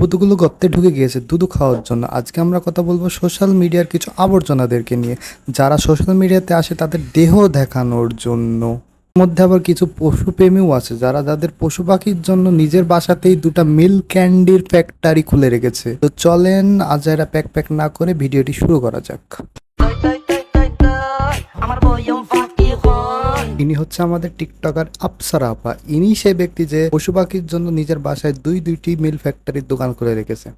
পুতুগুলো গর্তে ঢুকে গিয়েছে দুধু খাওয়ার জন্য। আজকে আমরা কথা বলব সোশ্যাল মিডিয়ার কিছু আবর্জনাদেরকে নিয়ে। যারা সোশ্যাল মিডিয়াতে আসে, তাদের দেহ দেখানোর জন্য। মধ্যে আবার কিছু পশু প্রেমীও আছে, যারা যাদের পশু পাখির জন্য নিজের বাসাতেই দুটা মিল্ক ক্যান্ডির ফ্যাক্টরি খুলে রেখেছে। তো চলেন, আজ এরা প্যাক প্যাক না করে ভিডিওটি শুরু করা যাক। ইনি হচ্ছে আমাদের টিকটকার আফসারা আপা। ইনি সেই ব্যক্তি যে পশু পাখির জন্য নিজের বাসায় দুই দুইটি মিল ফ্যাক্টরির দোকান করে রেখেছে।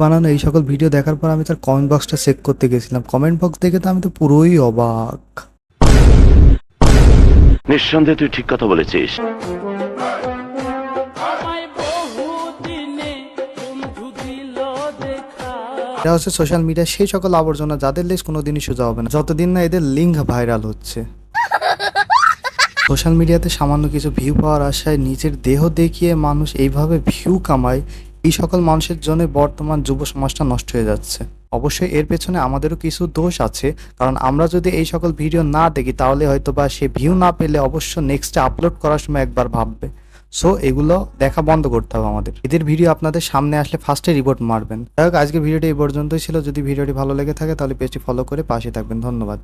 বানানো এই সকল ভিডিও দেখার পর আমি তার কমেন্ট বক্সটা চেক করতে গেছিলাম। কমেন্ট বক্স দেখে তো আমি তো পুরোই অবাক। নিঃসন্দেহে তুই ঠিক কথা বলেছিস। এটা হচ্ছে সোশ্যাল মিডিয়া সেই সকল আবর্জনা যাদের লিস্ট কোনোদিনই সোজা হবে না। যতদিন না এদের লিঙ্ক ভাইরাল হচ্ছে। সোশ্যাল মিডিয়াতে সামান্য কিছু ভিউ পাওয়ার আশায় নিজের দেহ দেখিয়ে মানুষ এইভাবে ভিউ কামায়, এই সকল মানুষের জন্য বর্তমান যুব সমাজটা নষ্ট হয়ে যাচ্ছে। অবশ্যই এর পেছনে আমাদেরও কিছু দোষ আছে, কারণ আমরা যদি এই সকল ভিডিও না দেখি, তাহলে হয়তো বা সে ভিউ না পেলে অবশ্য নেক্সটে আপলোড করার সময় একবার ভাববে। সো এগুলো দেখা বন্ধ করতে হবে আমাদের। এদের ভিডিও আপনাদের সামনে আসলে ফার্স্টে রিপোর্ট মারবেন। যাই আজকে ভিডিওটি এই পর্যন্তই ছিল। যদি ভিডিওটি ভালো লেগে থাকে, তাহলে পেজটি ফলো করে পাশে থাকবেন। ধন্যবাদ।